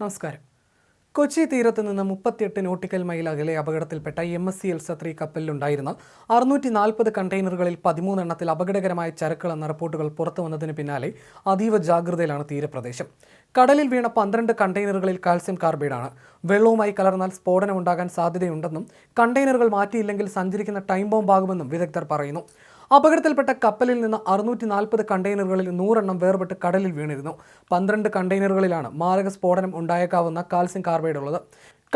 നമസ്കാരം. കൊച്ചി തീരത്ത് നിന്ന് മുപ്പത്തിയെട്ട് നോട്ടിക്കൽ മൈൽ അകലെ അപകടത്തിൽപ്പെട്ട M S C Elsa three കപ്പലിലുണ്ടായിരുന്ന അറുന്നൂറ്റി നാൽപ്പത് കണ്ടെയ്നറുകളിൽ പതിമൂന്നെണ്ണത്തിൽ അപകടകരമായ ചരക്കൾ എന്ന റിപ്പോർട്ടുകൾ പുറത്തു വന്നതിന് പിന്നാലെ അതീവ ജാഗ്രതയിലാണ് തീരപ്രദേശം. കടലിൽ വീണ പന്ത്രണ്ട് കണ്ടെയ്നറുകളിൽ കാൽസ്യം കാർബൈഡാണ്. വെള്ളവുമായി കലർന്നാൽ സ്ഫോടനമുണ്ടാകാൻ സാധ്യതയുണ്ടെന്നും കണ്ടെയ്നറുകൾ മാറ്റിയില്ലെങ്കിൽ സഞ്ചരിക്കുന്ന ടൈം ബോംബാകുമെന്നും വിദഗ്ധർ പറയുന്നു. അപകടത്തിൽപ്പെട്ട കപ്പലിൽ നിന്ന് അറുന്നൂറ്റി നാൽപ്പത് കണ്ടെയ്നറുകളിൽ നൂറെണ്ണം വേർപെട്ട് കടലിൽ വീണിരുന്നു. പന്ത്രണ്ട് കണ്ടെയ്നറുകളിലാണ് മാരക സ്ഫോടനം ഉണ്ടായേക്കാവുന്ന കാൽസ്യം കാർബൈഡ് ഉള്ളത്.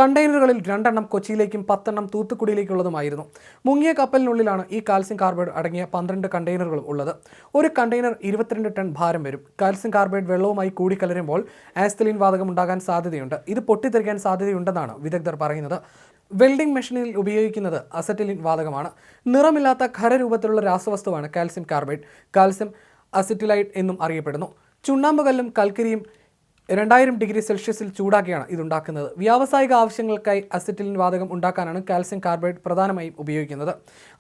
കണ്ടെയ്നറുകളിൽ രണ്ടെണ്ണം കൊച്ചിയിലേക്കും പത്തെണ്ണം തൂത്തുക്കുടിയിലേക്കുള്ളതുമായിരുന്നു. മുങ്ങിയ കപ്പലിനുള്ളിലാണ് ഈ കാൽസ്യം കാർബൈഡ് അടങ്ങിയ പന്ത്രണ്ട് കണ്ടെയ്നറുകളും ഉള്ളത്. ഒരു കണ്ടെയ്നർ ഇരുപത്തിരണ്ട് ടൺ ഭാരം വരും. കാൽസ്യം കാർബൈഡ് വെള്ളവുമായി കൂടിക്കലരുമ്പോൾ ആസ്തലിൻ വാതകം ഉണ്ടാകാൻ സാധ്യതയുണ്ട്. ഇത് പൊട്ടിത്തെറിക്കാൻ സാധ്യതയുണ്ടെന്നാണ് വിദഗ്ധർ പറയുന്നത്. വെൽഡിംഗ് മെഷീനിൽ ഉപയോഗിക്കുന്നത് അസറ്റിലിൻ വാതകമാണ്. നിറമില്ലാത്ത ഖരരൂപത്തിലുള്ള രാസവസ്തുവാണ് കാൽസ്യം കാർബൈഡ്. കാൽസ്യം അസറ്റിലൈഡ് എന്നും അറിയപ്പെടുന്നു. ചുണ്ണാമ്പുകല്ലും കൽക്കരിയും രണ്ടായിരം ഡിഗ്രി സെൽഷ്യസിൽ ചൂടാക്കിയാണ് ഇതുണ്ടാക്കുന്നത്. വ്യാവസായിക ആവശ്യങ്ങൾക്കായി അസറ്റിലിൻ വാതകം ഉണ്ടാക്കാനാണ് കാൽസ്യം കാർബൈഡ് പ്രധാനമായും ഉപയോഗിക്കുന്നത്.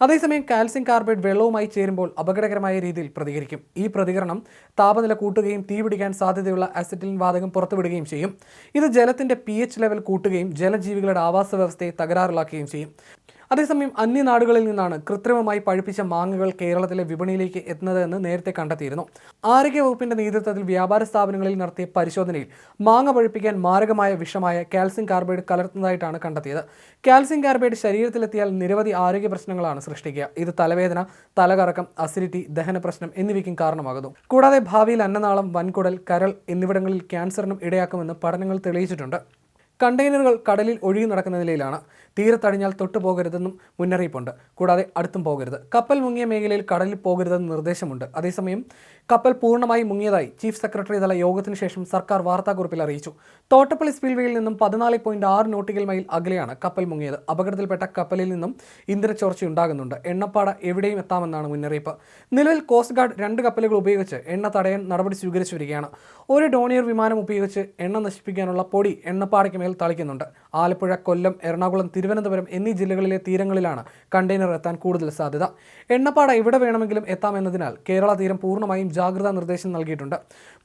അതേസമയം കാൽസ്യം കാർബൈഡ് വെള്ളവുമായി ചേരുമ്പോൾ അപകടകരമായ രീതിയിൽ പ്രതികരിക്കും. ഈ പ്രതികരണം താപനില കൂട്ടുകയും തീപിടിക്കാൻ സാധ്യതയുള്ള അസറ്റിലിൻ വാതകം പുറത്തുവിടുകയും ചെയ്യും. ഇത് ജലത്തിന്റെ പി ലെവൽ കൂട്ടുകയും ജലജീവികളുടെ ആവാസ വ്യവസ്ഥയെ തകരാറിലാക്കുകയും ചെയ്യും. അതേസമയം അന്യനാടുകളിൽ നിന്നാണ് കൃത്രിമമായി പഴുപ്പിച്ച മാങ്ങകൾ കേരളത്തിലെ വിപണിയിലേക്ക് എത്തുന്നതെന്ന് നേരത്തെ കണ്ടെത്തിയിരുന്നു. ആരോഗ്യ വകുപ്പിന്റെ നേതൃത്വത്തിൽ വ്യാപാര സ്ഥാപനങ്ങളിൽ നടത്തിയ പരിശോധനയിൽ മാങ്ങ പഴുപ്പിക്കാൻ മാരകമായ വിഷമായ കാൽസ്യം കാർബൈഡ് കലർത്തുന്നതായിട്ടാണ് കണ്ടെത്തിയത്. കാൽസ്യം കാർബൈഡ് ശരീരത്തിലെത്തിയാൽ നിരവധി ആരോഗ്യ പ്രശ്നങ്ങളാണ് സൃഷ്ടിക്കുക. ഇത് തലവേദന തലകറക്കം അസിഡിറ്റി ദഹന പ്രശ്നം എന്നിവയ്ക്കും കാരണമാകുന്നു. കൂടാതെ ഭാവിയിൽ അന്നനാളം വൻകുടൽ കരൾ എന്നിവിടങ്ങളിൽ ക്യാൻസറിനും ഇടയാക്കുമെന്ന് പഠനങ്ങൾ തെളിയിച്ചിട്ടുണ്ട്. കണ്ടെയ്നറുകൾ കടലിൽ ഒഴുകി നടക്കുന്ന നിലയിലാണ്. തീരത്തടിഞ്ഞാൽ തൊട്ടു പോകരുതെന്നും മുന്നറിയിപ്പുണ്ട്. കൂടാതെ അടുത്തും പോകരുത്. കപ്പൽ മുങ്ങിയ മേഖലയിൽ കടലിൽ പോകരുതെന്ന് നിർദ്ദേശമുണ്ട്. അതേസമയം കപ്പൽ പൂർണമായി മുങ്ങിയതായി ചീഫ് സെക്രട്ടറി തല യോഗത്തിന് ശേഷം സർക്കാർ വാർത്താക്കുറിപ്പിൽ അറിയിച്ചു. തോട്ടപ്പള്ളി സ്പിൽവേയിൽ നിന്നും പതിനാല് പോയിന്റ് ആറ് നോട്ടിക്കൽ മൈൽ അകലെയാണ് കപ്പൽ മുങ്ങിയത്. അപകടത്തിൽപ്പെട്ട കപ്പലിൽ നിന്നും ഇന്ധനച്ചോർച്ച ഉണ്ടാകുന്നുണ്ട്. എണ്ണപ്പാട എവിടെയും എത്താമെന്നാണ് മുന്നറിയിപ്പ്. നിലവിൽ കോസ്റ്റ് ഗാർഡ് രണ്ട് കപ്പലുകൾ ഉപയോഗിച്ച് എണ്ണ തടയാൻ നടപടി സ്വീകരിച്ചു വരികയാണ്. ഒരു ഡോണിയർ വിമാനം ഉപയോഗിച്ച് എണ്ണ നശിപ്പിക്കാനുള്ള പൊടി എണ്ണപ്പാടയ്ക്ക് മേൽ തളിക്കുന്നുണ്ട്. ആലപ്പുഴ കൊല്ലം എറണാകുളം തിരുവനന്തപുരം എന്നീ ജില്ലകളിലെ തീരങ്ങളിലാണ് കണ്ടെയ്നർ എത്താൻ കൂടുതൽ സാധ്യത. എണ്ണപ്പാട എവിടെ വേണമെങ്കിലും എത്താമെന്നതിനാൽ കേരള തീരം പൂർണമായും ജാഗ്രതാ നിർദ്ദേശം നൽകിയിട്ടുണ്ട്.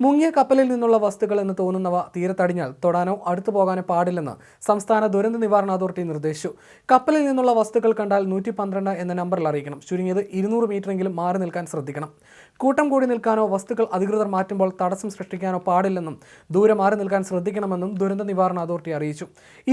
മുങ്ങിയ കപ്പലിൽ നിന്നുള്ള വസ്തുക്കൾ എന്ന് തോന്നുന്നവ തീരത്തടിഞ്ഞാൽ തൊടാനോ അടുത്തു പോകാനോ പാടില്ലെന്ന് സംസ്ഥാന ദുരന്ത നിവാരണ അതോറിറ്റി നിർദ്ദേശിച്ചു. കപ്പലിൽ നിന്നുള്ള വസ്തുക്കൾ കണ്ടാൽ നൂറ്റി പന്ത്രണ്ട് എന്ന നമ്പറിൽ അറിയിക്കണം. ചുരുങ്ങിയത് ഇരുന്നൂറ് മീറ്ററെങ്കിലും മാറി നിൽക്കാൻ ശ്രദ്ധിക്കണം. കൂട്ടം കൂടി നിൽക്കാനോ വസ്തുക്കൾ അധികൃതർ മാറ്റുമ്പോൾ തടസ്സം സൃഷ്ടിക്കാനോ പാടില്ലെന്നും ദൂരെ മാറി നിൽക്കാൻ ശ്രദ്ധിക്കണമെന്നും ദുരന്ത നിവാരണ അതോറിറ്റി അറിയിച്ചു.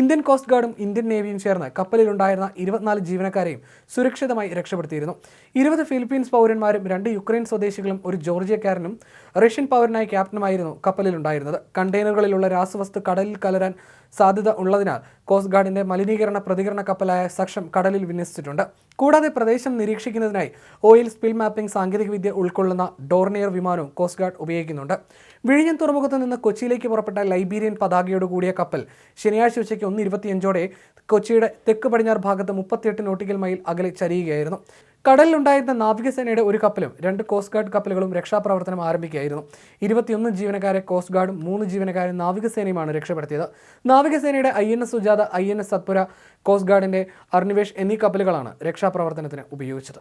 ഇന്ത്യൻ കോസ്റ്റ് ഗാർഡും ഇന്ത്യൻ നേവിയും ചേർന്ന് കപ്പലിലുണ്ടായിരുന്ന ഇരുപത്തിനാല് ജീവനക്കാരെയും സുരക്ഷിതമായി രക്ഷപ്പെടുത്തിയിരുന്നു. ഇരുപത് ഫിലിപ്പീൻസ് പൗരന്മാരും രണ്ട് യുക്രൈൻ സ്വദേശികളും ഒരു ജോർജിയക്കാരനും റഷ്യൻ പൗരനായ ക്യാപ്റ്റനുമായിരുന്നു കപ്പലിലുണ്ടായിരുന്നത്. കണ്ടെയ്നറുകളിലുള്ള രാസവസ്തു കടലിൽ കലരാൻ സാധ്യത ഉള്ളതിനാൽ കോസ്റ്റ് ഗാർഡിന്റെ മലിനീകരണ പ്രതികരണ കപ്പലായ സക്ഷം കടലിൽ വിന്യസിച്ചിട്ടുണ്ട്. കൂടാതെ പ്രദേശം നിരീക്ഷിക്കുന്നതിനായി ഓയിൽ സ്പിൽ മാപ്പിംഗ് സാങ്കേതികവിദ്യ ഉൾക്കൊള്ളുന്ന ഡോർണിയർ വിമാനവും കോസ്റ്റ് ഗാർഡ് ഉപയോഗിക്കുന്നുണ്ട്. വിഴിഞ്ഞം തുറമുഖത്ത് നിന്ന് കൊച്ചിയിലേക്ക് പുറപ്പെട്ട ലൈബീരിയൻ പതാകയോട് കൂടിയ കപ്പൽ ശനിയാഴ്ച ഉച്ചയ്ക്ക് ഒന്ന് ഇരുപത്തിയഞ്ചോടെ കൊച്ചിയുടെ തെക്ക് പടിഞ്ഞാറ് ഭാഗത്ത് മുപ്പത്തിയെട്ട് നോട്ടിക്കൽ മൈൽ അകലെ ചരിയുകയായിരുന്നു. കടലിലുണ്ടായിരുന്ന നാവികസേനയുടെ ഒരു കപ്പലും രണ്ട് കോസ്റ്റ് ഗാർഡ് കപ്പലുകളും രക്ഷാപ്രവർത്തനം ആരംഭിക്കുകയായിരുന്നു. ഇരുപത്തിയൊന്ന് ജീവനക്കാരെ കോസ്റ്റ് ഗാർഡും മൂന്ന് ജീവനക്കാരെ നാവികസേനയുമാണ് രക്ഷപ്പെടുത്തിയത്. നാവികസേനയുടെ I N S Sujata I N S Satpura coast ഗാർഡിന്റെ Arnvesh എന്നീ കപ്പലുകളാണ് രക്ഷാപ്രവർത്തനത്തിന് ഉപയോഗിച്ചത്.